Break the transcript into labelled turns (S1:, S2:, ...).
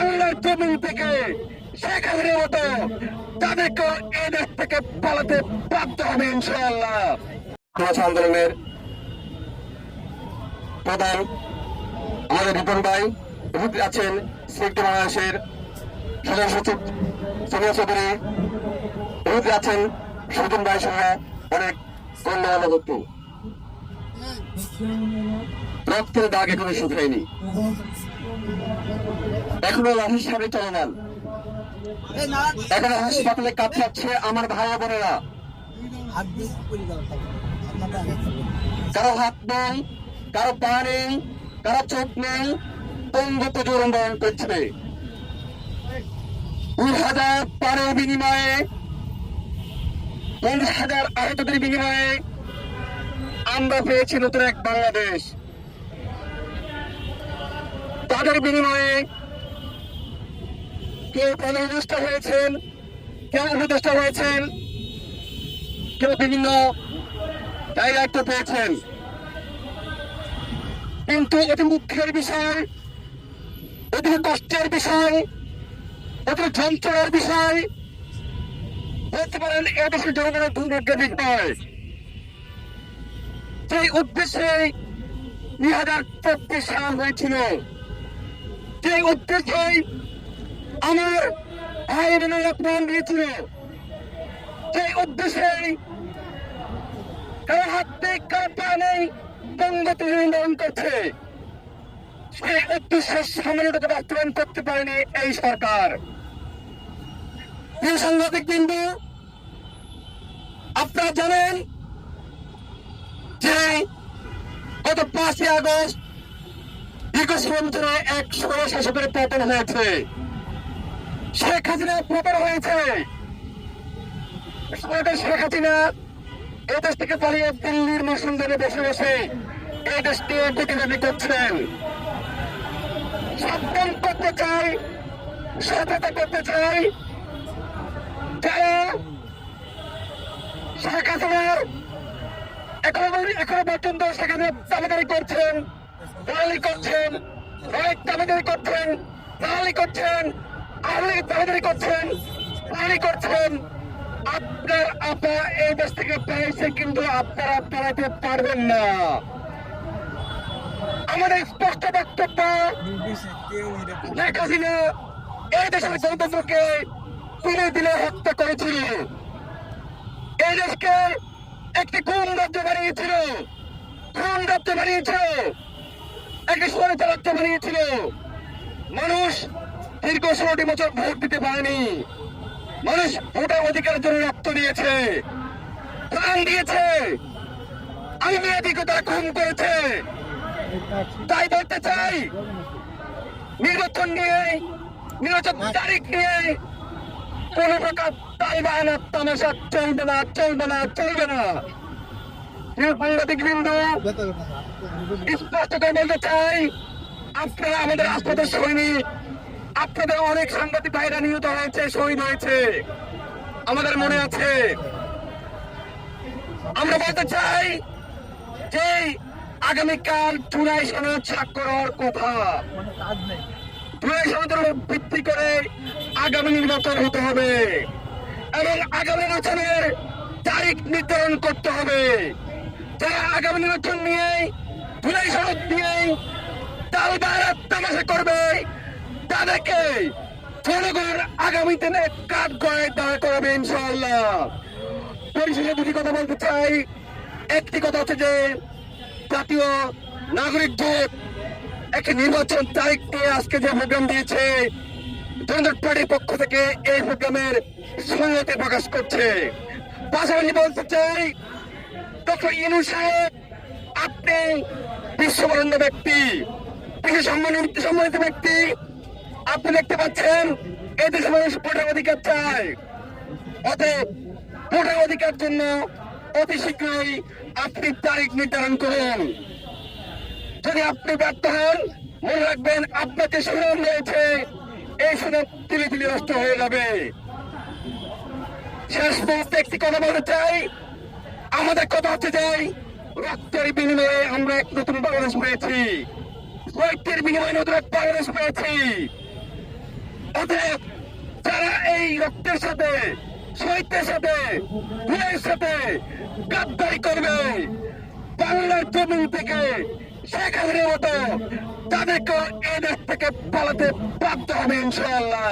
S1: বাংলার জমিন থেকে হাসিনার মতো তাদেরকে এই থেকে পালাতে বাধ্য হবে ইনশাআল্লাহ। আন্দোলনের প্রধান আমাদের রিপন ভাই উপস্থিত আছেন সিলেক্ট বাংলাদেশের সাধারণ সচিব সোনিয়া চৌধুরী। উপস্থিত আছেন সুজন ভাই সহ অনেক গণ্যমান্য ব্যক্তি রক্তের দাগ এখনও শুকায়নি। এখনও লাঠির সামনে চলমান এখনও হাসপাতালে কাতরাচ্ছে আমার ভাই বোনেরা। কারও হাত নেই, কারও পা নেই, কারও চোখ নেই পঙ্গত জোরণ বরণ করছে। দুই হাজার পারের বিনিময়ে পঞ্চাশ হাজার আহতদের বিনিময়ে আমরা পেয়েছি নতুন এক বাংলাদেশ। তাদের বিনিময়ে কেউ প্রধানস্থ হয়েছেন কেউ উপদেষ্ট হয়েছেন কেউ বিভিন্ন দায়িত্ব পেয়েছেন? কিন্তু অতি মুখ্যের বিষয়, অতি কষ্টের বিষয়, অতি যন্ত্রণার বিষয়, বলতে পারেন এদেশের জনগণের দুর্ভাগ্যের বিষয়। সেই উদ্দেশ্যে দুই হাজার চব্বিশ সাল হয়েছিল। সেই উদ্দেশ্যে আমার ভাই বোনেরা প্রাণ দিয়েছিল। সেই উদ্দেশ্যে কারও হাত নেই কারও পা নেই বঙ্গতে নির্ধারণ করছে। সেই উদ্দেশ্যের সামনেটাকে বাস্তবায়ন করতে পারেনি এই সরকার। সাংবাদিক বিন্দু, আপনারা জানেন যে গত পাঁচই আগস্ট সময় ধরে এক ষোলো শাসকের পতন হয়েছে। শেখ হাসিনা পতন হয়েছে। শেখ হাসিনা এই দেশ থেকে পালিয়ে দিল্লির মসুন্দরে বসে বসে এই দেশকে গতিগামী করছেন। সাবধান করতে চাই সততা করতে চাই শেখ হাসিনার এখনও এখনও পর্যন্ত সেখানে দাবিদারি করছেন রালি করছেন, অনেক দাবিদারি করছেন রালি করছেন। আওয়ামী দাবিদারি করছেন রালি করছেন। আপনার আপা এই দেশ থেকে পেয়েছে কিন্তু আপনারা পালাতে পারবেন না। আমাদের স্পষ্ট বক্তব্য, শেখ হাসিনা এই দেশের গণতন্ত্রকে তুলে দিলে হত্যা করেছিল। এই দেশকে একটি খুন রাজ্য বানিয়েছিল। খুন রাজ্য বানিয়েছিল। একটি স্বৈরাচার রাজ্য বানিয়েছিল। মানুষ দীর্ঘ ষোলোটি বছর ভোট দিতে পারেনি। মানুষ ভোটার অধিকারের জন্য রক্ত দিয়েছে, প্রাণ দিয়েছে। তারা খুন করেছে। তাই বলতে চাই, নির্বাচন নিয়ে, নির্বাচন তারিখ নিয়ে কোন প্রকার তাইবানা তামাশা চলবে না চলবে না চলবে না। সাংবাদিক বিন্দু স্পষ্ট করে বলতে চাই, আপনারা আমাদের রাজপথের সৈনিক আপনাদের অনেক সাংবাদিক ভাইরা নিহত হয়েছে, শহীদ হয়েছে। আমাদের মনে আছে। আমরা বলতে চাই যে আগামীকাল চুনাই সনদ স্বাক্ষর হওয়ার কথা। চুনাই সনদের ভিত্তি করে আগামী নির্বাচন হতে হবে এবং আগামী নির্বাচনের তারিখ নির্ধারণ করতে হবে। যারা আগামী নির্বাচন নিয়ে চুনাই সনদ নিয়ে তাল তামাশা করবে। তাদেরকে জনগণ আগামী দিনে কাঠ গড়ে দাঁড় করাবে ইনশাআল্লাহ। পরিশেষে দুটি কথা বলতে চাই। একটি কথা হচ্ছে যে, জাতীয় নাগরিক জোট একটি নির্বাচন তারিখ নিয়ে আজকে যে প্রোগ্রাম দিয়েছে, জনতা পার্টির পক্ষ থেকে এই প্রোগ্রামের সংহতি প্রকাশ করছে। পাশাপাশি বলতে চাই, ডক্টর ইনু সাহেব, আপনি বিশ্ববরণ্য ব্যক্তি বিশ্ব সম্মানিত ব্যক্তি। আপনি দেখতে পাচ্ছেন এই দেশের মানুষ ভোটার অধিকার চায়। অতএব ভোটার অধিকার জন্য অতি শীঘ্রই আপনি তারিখ নির্ধারণ করুন। যদি আপনি ব্যর্থ হন, মনে রাখবেন আপনাকে সুনাম রয়েছে, এই সুনাম তিলে তিলে নষ্ট হয়ে যাবে। শেষ মুহূর্তে একটি কথা বলতে চাই। আমাদের কথা হচ্ছে যাই রক্তের বিনিময়ে আমরা এক নতুন বাংলাদেশ পেয়েছি। রক্তের বিনিময়ে নতুন এক বাংলাদেশ পেয়েছি। অর্থাৎ যারা এই রক্তের সাথে শহীদদের সাথে ভুলের সাথে গাদ্দারি করবে, বাংলার জমিন থেকে শেখ হাসিনার মতো তাদেরকে এদের থেকে পালাতে বাধ্য হবে ইনশাআল্লাহ।